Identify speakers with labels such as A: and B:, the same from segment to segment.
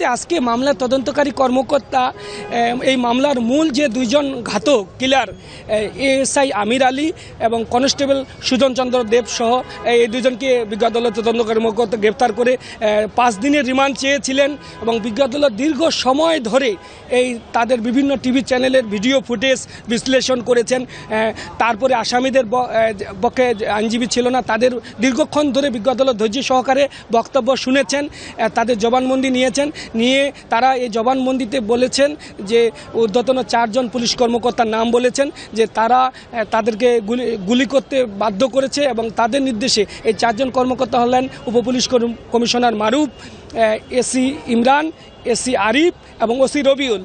A: মুহূর্তে আজকে মামলার তদন্তকারী কর্মকর্তা এই মামলার মূল যে দুইজন ঘাতক, কিলার এএসআই আমির আলী এবং কনস্টেবল সুজন চন্দ্র দেব সহ এই দুজনকে বিজ্ঞ আদালত কর্মকর্তা গ্রেপ্তার করে পাঁচ দিনের রিমান্ড চেয়েছিলেন এবং বিজ্ঞ আদালত দীর্ঘ সময় ধরে এই তাদের বিভিন্ন টিভি চ্যানেলের ভিডিও ফুটেজ বিশ্লেষণ করেছেন তারপরে আসামিদের পক্ষে আইনজীবী ছিল না, তাদের দীর্ঘক্ষণ ধরে বিজ্ঞ ধৈর্য সহকারে বক্তব্য শুনেছেন তাদের জবানবন্দি নিয়েছেন নিয়ে তারা এই জবানবন্দিতে বলেছেন যে ঊর্ধ্বতন চারজন পুলিশ কর্মকর্তার নাম বলেছেন যে তারা তাদেরকে গুলি গুলি করতে বাধ্য করেছে এবং তাদের নির্দেশে এই চারজন কর্মকর্তা হলেন উপপুলিশ commissioner Maruf AC Imran, AC Arif এবং ওসি রবিউল।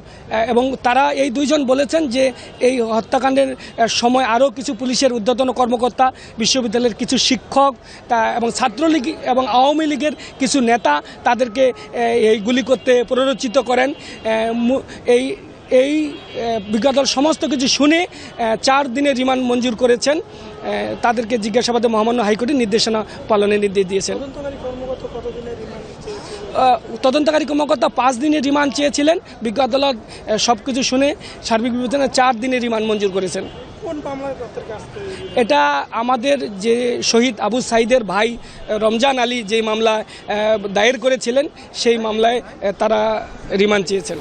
A: এবং তারা এই দুইজন বলেছেন যে এই হত্যাকাণ্ডের সময় আরও কিছু পুলিশের ঊর্ধ্বতন কর্মকর্তা, বিশ্ববিদ্যালয়ের কিছু শিক্ষক এবং ছাত্রলীগ এবং আওয়ামী লীগের কিছু নেতা তাদেরকে এই গুলি করতে প্ররোচিত করেন। এই এই বিজ্ঞাদল সমস্ত কিছু শুনে চার দিনে রিমান্ড মঞ্জুর করেছেন। তাদেরকে জিজ্ঞাসাবাদে মহামান্য হাইকোর্টের নির্দেশনা পালনের নির্দেশ দিয়েছেন। তদন্তকারী কর্মকর্তা পাঁচ দিনের রিমান্ড চেয়েছিলেন। বিজ্ঞ আদালত সব কিছু শুনে সার্বিক বিবেচনায় চার দিনের রিমান্ড মঞ্জুর করেছেন। এটা আমাদের যে শহীদ আবু সাইদের ভাই রমজান আলী যে মামলা দায়ের করেছিলেন সেই মামলায় তারা রিমান্ড চেয়েছেন।